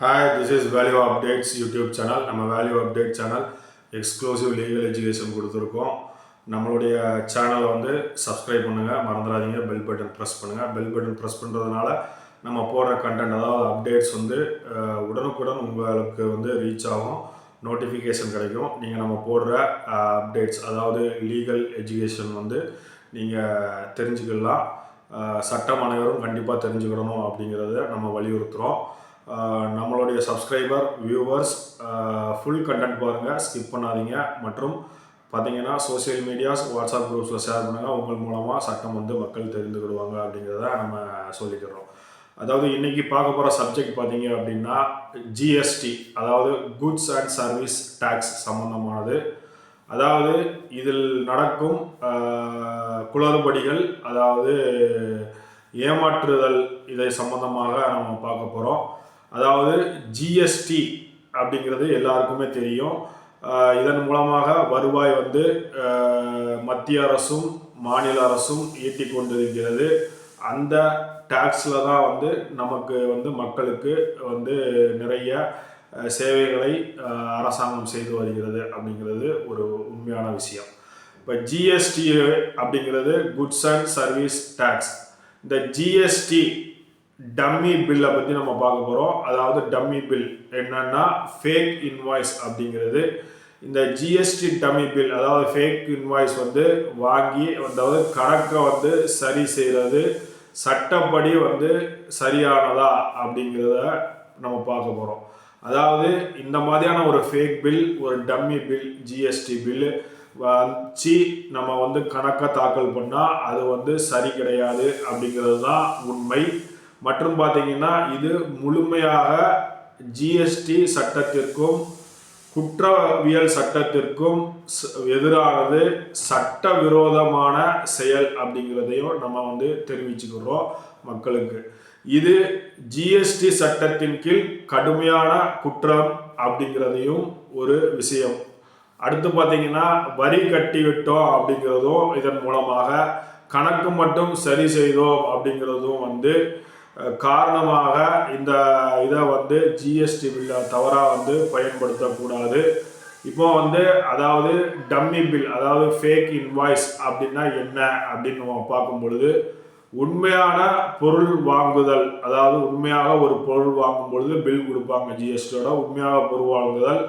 Hi this is value updates YouTube channel நம்ம value update channel exclusive legal education கொடுத்துருக்கோம். நம்மளுடைய சேனலை வந்து சப்ஸ்கிரைப் பண்ணுங்கள் மறந்துடாதீங்க. பெல் பட்டன் ப்ரெஸ் பண்ணுங்கள் பெல் பட்டன் ப்ரெஸ் பண்ணுறதுனால நம்ம போடுற கண்டென்ட் அதாவது அப்டேட்ஸ் வந்து உடனுக்குடன் உங்களுக்கு வந்து ரீச் ஆகும். நோட்டிஃபிகேஷன் கிடைக்கும். நீங்கள் நம்ம போடுற அப்டேட்ஸ் அதாவது லீகல் எஜுகேஷன் வந்து நீங்கள் தெரிஞ்சுக்கலாம். சட்டம் அனைவரும் கண்டிப்பாக தெரிஞ்சுக்கிடணும் அப்படிங்கிறத நம்ம வலியுறுத்துகிறோம் நம்மளுடைய சப்ஸ்கிரைபர் வியூவர்ஸ் ஃபுல் கண்டென்ட் பாருங்கள் ஸ்கிப் பண்ணாதீங்க. மற்றும் பார்த்தீங்கன்னா சோஷியல் மீடியாஸ் வாட்ஸ்அப் குரூப்ஸில் ஷேர் பண்ணுங்கள் உங்கள் மூலமாக சட்டம் வந்து மக்கள் தெரிந்துக்கிடுவாங்க அப்படிங்கிறத நம்ம சொல்லிக்கிறோம் அதாவது இன்றைக்கி பார்க்க போகிற சப்ஜெக்ட் பார்த்தீங்க அப்படின்னா ஜிஎஸ்டி அதாவது குட்ஸ் அண்ட் சர்வீஸ் டேக்ஸ் சம்மந்தமானது அதாவது இதில் நடக்கும் குளறுபடிகள் அதாவது ஏமாற்றுதல் இதை சம்பந்தமாக நம்ம பார்க்க போகிறோம் அதாவது ஜிஎஸ்டி அப்படிங்கிறது எல்லாருக்குமே தெரியும். இதன் மூலமாக வருவாய் வந்து மத்திய அரசும் மாநில அரசும் ஈட்டி கொண்டிருக்கிறது. அந்த டேக்ஸில் தான் வந்து நமக்கு வந்து மக்களுக்கு வந்து நிறைய சேவைகளை அரசாங்கம் செய்து வருகிறது அப்படிங்கிறது ஒரு உண்மையான விஷயம். இப்போ ஜிஎஸ்டி அப்படிங்கிறது குட்ஸ் அண்ட் சர்வீஸ் டேக்ஸ் இந்த ஜிஎஸ்டி டம்மி பில்லை பற்றி நம்ம பார்க்க போகிறோம் அதாவது டம்மி பில் என்னன்னா ஃபேக் இன்வாய்ஸ் அப்படிங்கிறது. இந்த ஜிஎஸ்டி டம்மி பில் அதாவது ஃபேக் இன்வாய்ஸ் வந்து வாங்கி அதாவது கணக்கை வந்து சரி செய்கிறது சட்டப்படி வந்து சரியானதா அப்படிங்கிறத நம்ம பார்க்க போகிறோம் அதாவது இந்த மாதிரியான ஒரு ஃபேக் பில் ஒரு டம்மி பில் ஜிஎஸ்டி பில்லு வச்சு நம்ம வந்து கணக்கை தாக்கல் பண்ணால் அது வந்து சரி கிடையாது அப்படிங்கிறது தான் உண்மை. மற்றும் பார்த்தீங்கன்னா இது முழுமையாக ஜிஎஸ்டி சட்டத்திற்கும் குற்றவியல் சட்டத்திற்கும் எதிரானது எதிரானது சட்டவிரோதமான செயல் அப்படிங்கிறதையும் நம்ம வந்து தெரிவிச்சுக்கிறோம் மக்களுக்கு. இது ஜிஎஸ்டி சட்டத்தின் கீழ் கடுமையான குற்றம் அப்படிங்கிறதையும் ஒரு விஷயம். அடுத்து பார்த்தீங்கன்னா வரி கட்டிவிட்டோம் அப்படிங்கிறதும் இதன் மூலமாக கணக்கு மட்டும் சரி செய்தோம் அப்படிங்கிறதும் வந்து காரணமாக இந்த இதை வந்து ஜிஎஸ்டி பில்லை தவறாக வந்து பயன்படுத்தக்கூடாது. இப்போ வந்து அதாவது டம்மி பில் அதாவது ஃபேக் இன்வாய்ஸ் அப்படின்னா என்ன அப்படின்னு நம்ம பார்க்கும் பொழுது உண்மையான பொருள் வாங்குதல் அதாவது உண்மையாக ஒரு பொருள் வாங்கும் பொழுது பில் கொடுப்பாங்க ஜிஎஸ்டியோட உண்மையாக பொருள் வாங்குதல்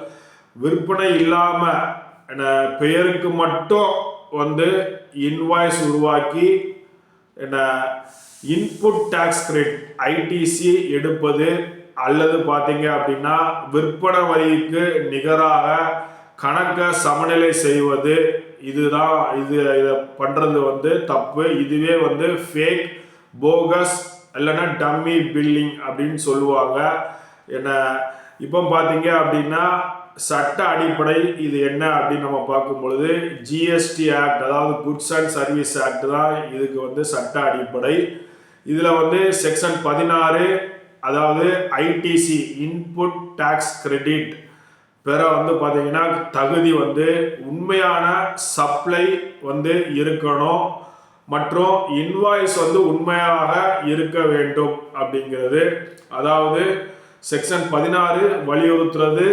விற்பனை இல்லாமல் என்ன பெயருக்கு மட்டும் வந்து இன்வாய்ஸ் உருவாக்கி என்ன இன்புட் டேக்ஸ் கிரெடிட் ஐடிசி எடுப்பது அல்லது பார்த்தீங்க அப்படின்னா விற்பனை வரிக்கு நிகராக கணக்கை சமநிலை செய்வது இதுதான் இது இதை பண்ணுறது வந்து தப்பு. இதுவே வந்து ஃபேக் போகஸ் இல்லைன்னா டம்மி பில்லிங் அப்படின்னு சொல்லுவாங்க. என்ன இப்போ பார்த்தீங்க அப்படின்னா சட்ட அடிப்படை இது என்ன அப்படின்னு நம்ம பார்க்கும் பொழுது ஜிஎஸ்டி ஆக்ட் அதாவது குட்ஸ் அண்ட் சர்வீஸ் ஆக்ட் தான் இதுக்கு வந்து சட்ட அடிப்படை. இதில் வந்து செக்ஷன் பதினாறு அதாவது ஐடிசி இன்புட் டேக்ஸ் கிரெடிட் பெற வந்து பார்த்தீங்கன்னா தகுதி வந்து உண்மையான சப்ளை வந்து இருக்கணும். மற்றும் இன்வாய்ஸ் வந்து உண்மையாக இருக்க வேண்டும் அப்படிங்கிறது. அதாவது செக்ஷன் பதினாறு வலியுறுத்துறது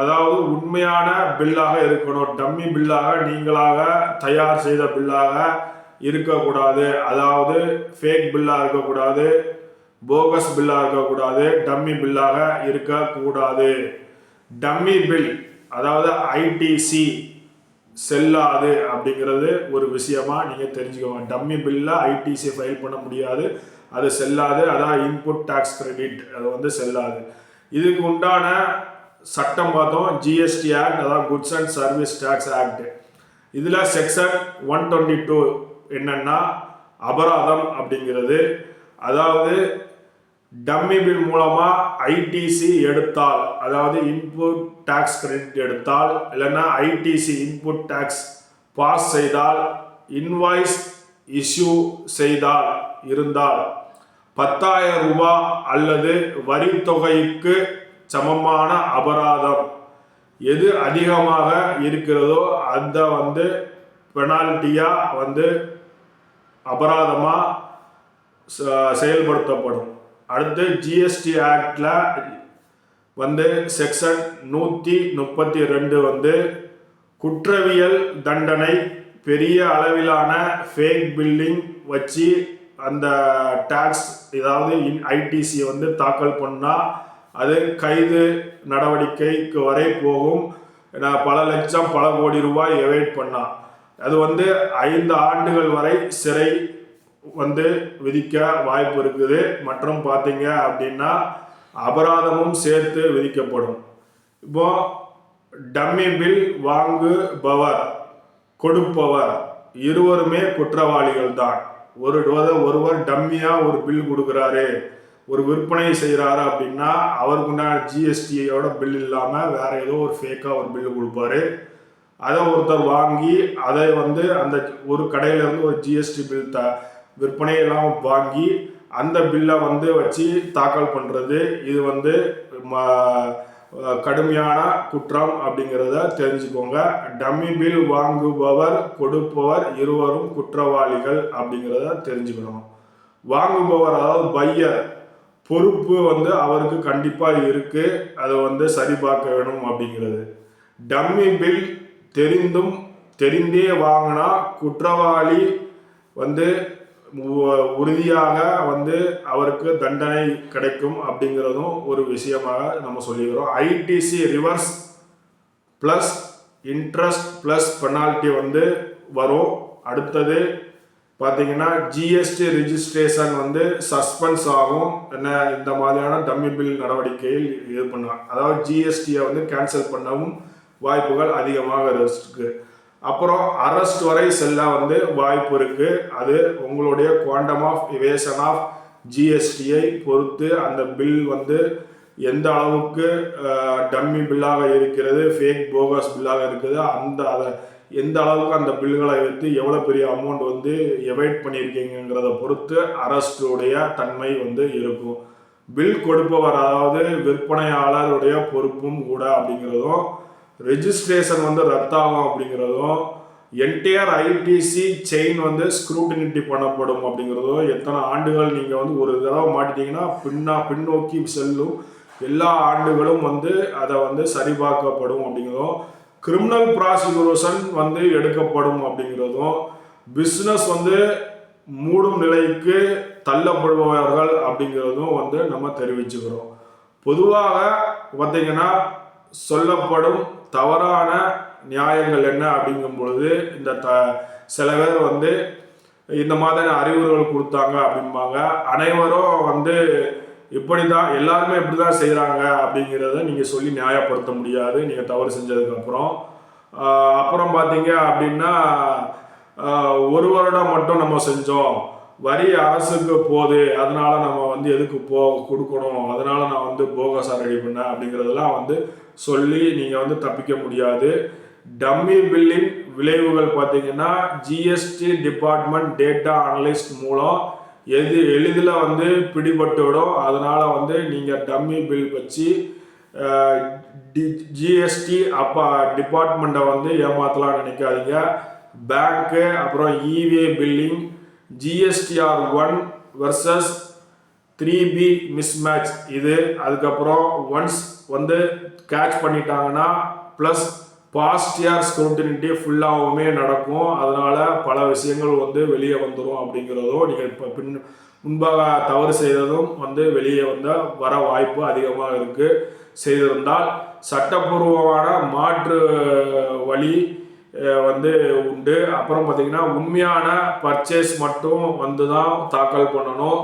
அதாவது உண்மையான பில்லாக இருக்கணும். டம்மி பில்லாக நீங்களாக தயார் செய்த பில்லாக இருக்கக்கூடாது. அதாவது ஃபேக் பில்லாக இருக்கக்கூடாது போகஸ் பில்லாக இருக்கக்கூடாது டம்மி பில்லாக இருக்கக்கூடாது. டம்மி பில் அதாவது ஐடிசி செல்லாது அப்படிங்கிறது ஒரு விஷயமா நீங்கள் தெரிஞ்சுக்கோங்க. டம்மி பில்ல ஐடிசி ஃபைல் பண்ண முடியாது. அது செல்லாது. அதான் இன்புட் டேக்ஸ் கிரெடிட் அது வந்து செல்லாது. இதுக்கு உண்டான சட்டம் பார்த்தோம். ஜிஎஸ்டி ஆக்ட் அதாவது goods and service tax act இதில் செக்ஷன் ஒன் டுவெண்ட்டி டூ என்னன்னா அபராதம் அப்படிங்கிறது. அதாவது டம்மி பில் மூலமா ஐடிசி எடுத்தால் அதாவது இன்புட் டேக்ஸ் கிரெடிட் எடுத்தால் இல்லைன்னா ஐடிசி இன்புட் டேக்ஸ் பாஸ் செய்தால் இன்வாய்ஸ் இஷ்யூ செய்தால் இருந்தால் பத்தாயிரம் ரூபாய் அல்லது வரி தொகைக்கு சமமான அபராதம் எது அதிகமாக இருக்கிறதோ அந்த வந்து பெனால்ட்டியாக வந்து அபராதமாக ச- செயல்படுத்தப்படும். அடுத்து ஜிஎஸ்டி ஆக்டில் வந்து செக்ஷன் நூற்றி முப்பத்தி ரெண்டு வந்து குற்றவியல் தண்டனை பெரிய அளவிலான ஃபேக் பில்டிங் வச்சு அந்த டேக்ஸ் ஏதாவது ஐடிசியை வந்து தாக்கல் பண்ணால் அது கைது நடவடிக்கைக்கு வரை போகும். நான் பல லட்சம் பல கோடி ரூபாய் எவைட் பண்ணால் அது வந்து ஐந்து ஆண்டுகள் வரை சிறை வந்து விதிக்க வாய்ப்பு இருக்குது. மற்றும் பார்த்தீங்க அப்படின்னா அபராதமும் சேர்த்து விதிக்கப்படும். இப்போ டம்மி பில் வாங்குபவர் கொடுப்பவர் இருவருமே குற்றவாளிகள் தான். ஒரு ஒருவர் டம்மியாக ஒரு பில் கொடுக்குறாரு ஒரு விற்பனை செய்கிறாரு அப்படின்னா அவருக்குண்டான ஜிஎஸ்டியோட பில் இல்லாமல் வேற ஏதோ ஒரு ஃபேக்காக ஒரு பில்லு கொடுப்பாரு. அதை ஒருத்தர் வாங்கி அதை வந்து அந்த ஒரு கடையில இருந்து ஒரு ஜிஎஸ்டி பில் த விற்பனையெல்லாம் வாங்கி அந்த பில்லை வந்து வச்சு தாக்கல் பண்ணுறது இது வந்து ம- கடுமையான குற்றம் அப்படிங்கிறத தெரிஞ்சுக்கோங்க. டம்மி பில் வாங்குபவர் கொடுப்பவர் இருவரும் குற்றவாளிகள் அப்படிங்கிறத தெரிஞ்சுக்கணும். வாங்குபவர் அதாவது பையர் பொறுப்பு வந்து அவருக்கு கண்டிப்பாக இருக்குது அதை வந்து சரிபார்க்க வேணும் அப்படிங்கிறது. டம்மி பில் தெரிந்தும் தெரிந்தே வாங்கினா குற்றவாளி வந்து உறுதியாக வந்து அவருக்கு தண்டனை கிடைக்கும் அப்படிங்கிறதும் ஒரு விஷயமாக நம்ம சொல்லிக்கிறோம். ITC reverse plus interest plus penalty வந்து வரும். அடுத்தது பார்த்தீங்கன்னா ஜிஎஸ்டி ரிஜிஸ்ட்ரேஷன் வந்து சஸ்பென்ஸ் ஆகும். என்ன இந்த மாதிரியான டம்மி பில் நடவடிக்கையில் இது பண்ணலாம் அதாவது ஜிஎஸ்டியை வந்து கேன்சல் பண்ணவும் வாய்ப்புகள் அதிகமாக இருக்கு. அப்புறம் அரெஸ்ட் வரை செல்ல வந்து வாய்ப்பு இருக்கு. அது உங்களுடைய குவாண்டம் ஆஃப் இவேஷன் ஆஃப் ஜிஎஸ்டியை பொறுத்து அந்த பில் வந்து எந்த அளவுக்கு டம்மி பில்லாக இருக்கிறது ஃபேக் போகஸ் பில்லாக இருக்குது அந்த அதை எந்த அளவுக்கு அந்த பில்களை வைத்து எவ்வளோ பெரிய அமௌண்ட் வந்து எவைட் பண்ணியிருக்கீங்கிறத பொறுத்து அரஸ்டுடைய தன்மை வந்து இருக்கும். பில் கொடுப்பவர் அதாவது விற்பனையாளருடைய பொறுப்பும் கூட அப்படிங்கிறதும் ரெஜிஸ்ட்ரேஷன் வந்து ரத்தாகும் அப்படிங்கிறதும் என்டையர் ஐடிசி செயின் வந்து ஸ்க்ரூட்டினிட்டி பண்ணப்படும் அப்படிங்கிறதும் எத்தனை ஆண்டுகள் நீங்கள் வந்து ஒரு தடவை மாட்டிட்டீங்கன்னா பின்னா பின்னோக்கி செல்லும் எல்லா ஆண்டுகளும் வந்து அதை வந்து சரிபார்க்கப்படும் அப்படிங்கிறதும் கிரிமினல் ப்ராசிக்யூஷன் வந்து எடுக்கப்படும் அப்படிங்கிறதும் பிஸ்னஸ் வந்து மூடும் நிலைக்கு தள்ளப்படுபவர்கள் அப்படிங்கிறதும் வந்து நம்ம தெரிவிச்சுக்கிறோம். பொதுவாக பார்த்தீங்கன்னா சொல்லப்படும் தவறான நியாயங்கள் என்ன அப்படிங்கும் பொழுது இந்த த சில பேர் வந்து இந்த மாதிரி அறிவுரைகள் கொடுத்தாங்க அப்படிம்பாங்க. அனைவரும் வந்து இப்படி தான் எல்லாருமே இப்படி தான் செய்கிறாங்க அப்படிங்கிறத நீங்கள் சொல்லி நியாயப்படுத்த முடியாது. நீங்கள் தவறு செஞ்சதுக்கப்புறம். அப்புறம் பார்த்தீங்க அப்படின்னா ஒரு வருடம் மட்டும் நம்ம செஞ்சோம். வரி அரசுக்கு போகுது அதனால நம்ம வந்து எதுக்கு போ கொடுக்கணும் அதனால நான் வந்து போகஸா ரெடி பண்ணேன் அப்படிங்கிறதெல்லாம் வந்து சொல்லி நீங்கள் வந்து தப்பிக்க முடியாது. டம்மி பில்லின் விளைவுகள் பார்த்தீங்கன்னா ஜிஎஸ்டி டிபார்ட்மெண்ட் டேட்டா அனலிஸ்ட் மூலம் எது எளிதில் வந்து பிடிபட்டுவிடும். அதனால் வந்து நீங்கள் டம்மி பில் வச்சு ஜிஎஸ்டி அப்போ டிபார்ட்மெண்ட்டை வந்து ஏமாத்தலாம் நினைக்காதீங்க. பேங்க்கு அப்புறம் e way billing GSTR one versus three B mismatch இது அதுக்கப்புறம் ஒன்ஸ் வந்து கேட்ச் பண்ணிட்டாங்கன்னா ப்ளஸ் பாஸ்ட் இயர் ஸ்க்ரூட்டினிட்டி ஃபுல்லாகவுமே நடக்கும். அதனால பல விஷயங்கள் வந்து வெளியே வந்துடும் அப்படிங்கிறதும் நீங்கள் இப்போ பின் முன்பாக தவறு செய்ததும் வந்து வெளியே வந்த வர வாய்ப்பு அதிகமாக இருக்குது செய்திருந்தால் சட்டப்பூர்வமான மாற்று வழி வந்து உண்டு. அப்புறம் பார்த்தீங்கன்னா உண்மையான பர்ச்சேஸ் மட்டும் வந்து தான் தாக்கல் பண்ணணும்.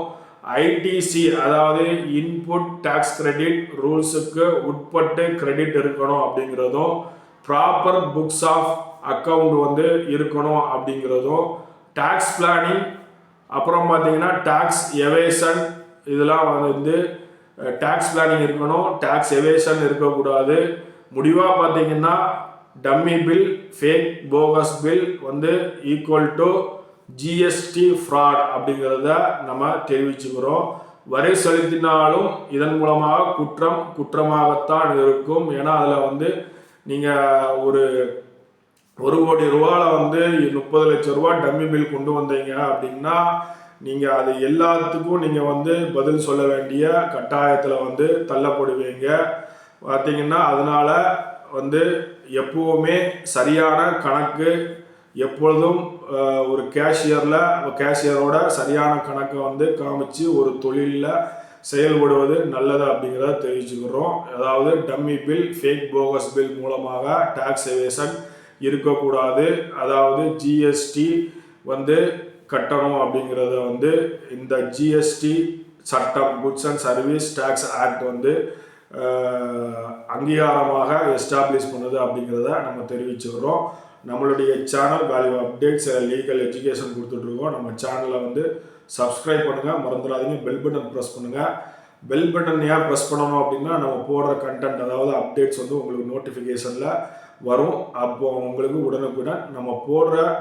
ஐடிசி அதாவது இன்புட் டேக்ஸ் கிரெடிட் ரூல்ஸுக்கு உட்பட்டு கிரெடிட் இருக்கணும் அப்படிங்கிறதும் ப்ராப்பர் புக்ஸ் ஆஃப் அக்கவுண்ட் வந்து இருக்கணும் அப்படிங்கிறதும் டேக்ஸ் பிளானிங் அப்புறம் பார்த்தீங்கன்னா டேக்ஸ் எவேஷன் இதெல்லாம் வந்து டேக்ஸ் பிளானிங் இருக்கணும். டேக்ஸ் எவேஷன் இருக்கக்கூடாது. முடிவாக பார்த்தீங்கன்னா dummy bill fake bogus bill வந்து ஈக்குவல் டு ஜிஎஸ்டி ஃப்ராட் அப்படிங்கிறத நம்ம தெரிவிச்சுக்கிறோம். வரி செலுத்தினாலும் இதன் மூலமாக குற்றம் குற்றமாகத்தான் இருக்கும். ஏன்னா அதில் வந்து நீங்கள் ஒரு ஒரு கோடி ரூபாவில் வந்து முப்பது லட்சம் ரூபா டம்மி பில் கொண்டு வந்தீங்க அப்படின்னா நீங்கள் அது எல்லாத்துக்கும் நீங்கள் வந்து பதில் சொல்ல வேண்டிய கட்டாயத்தில் வந்து தள்ளப்படுவீங்க. பார்த்தீங்கன்னா அதனால வந்து எப்போவுமே சரியான கணக்கு எப்பொழுதும் ஒரு கேஷியரில் கேஷியரோட சரியான கணக்கை வந்து காமிச்சு ஒரு தொழிலில் செயல்படுவது நல்லது அப்படிங்கிறத தெரிவிச்சுக்கிறோம். அதாவது dummy bill fake bogus bill மூலமாக டேக்ஸ் எவேஷன் இருக்கக்கூடாது. அதாவது ஜிஎஸ்டி வந்து கட்டணும் அப்படிங்கிறத வந்து இந்த ஜிஎஸ்டி சட்டம் goods and service tax act வந்து அங்கீகாரமாக எஸ்டாப்ளிஷ் பண்ணுது அப்படிங்கிறத நம்ம தெரிவிச்சுக்கிறோம். நம்மளுடைய channel value updates legal education கொடுத்துட்ருக்கோம். நம்ம சேனலை வந்து சப்ஸ்கிரைப் பண்ணுங்கள் மறந்துடாதீங்க. பெல் பட்டன் ப்ரெஸ் பண்ணுங்கள் பெல் பட்டன் ஏன் ப்ரெஸ் பண்ணணும் அப்படின்னா நம்ம போடுற கண்டென்ட் அதாவது அப்டேட்ஸ் வந்து உங்களுக்கு நோட்டிஃபிகேஷனில் வரும். அப்போ உங்களுக்கு உடனுக்குடன் நம்ம போடுற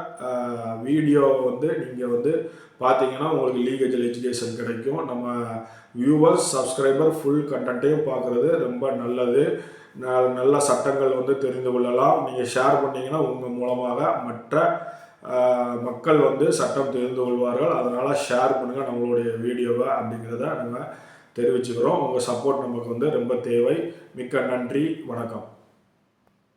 வீடியோவை வந்து நீங்கள் வந்து பார்த்தீங்கன்னா உங்களுக்கு லீகல் எஜுகேஷன் கிடைக்கும். நம்ம வியூவர்ஸ் சப்ஸ்கிரைபர் ஃபுல் கண்டென்ட்டையும் பார்க்குறது ரொம்ப நல்லது. ந- நல்ல சட்டங்கள் வந்து தெரிந்து கொள்ளலாம். நீங்கள் ஷேர் பண்ணீங்கன்னா உங்கள் மூலமாக மற்ற மக்கள் வந்து சட்டம் தெரிந்து கொள்வார்கள். அதனால் ஷேர் பண்ணுங்கள் நம்மளுடைய வீடியோவை அப்படிங்கிறத நம்ம தெரிவிச்சுக்கிறோம். உங்கள் சப்போர்ட் நமக்கு வந்து ரொம்ப தேவை. மிக்க நன்றி. வணக்கம்.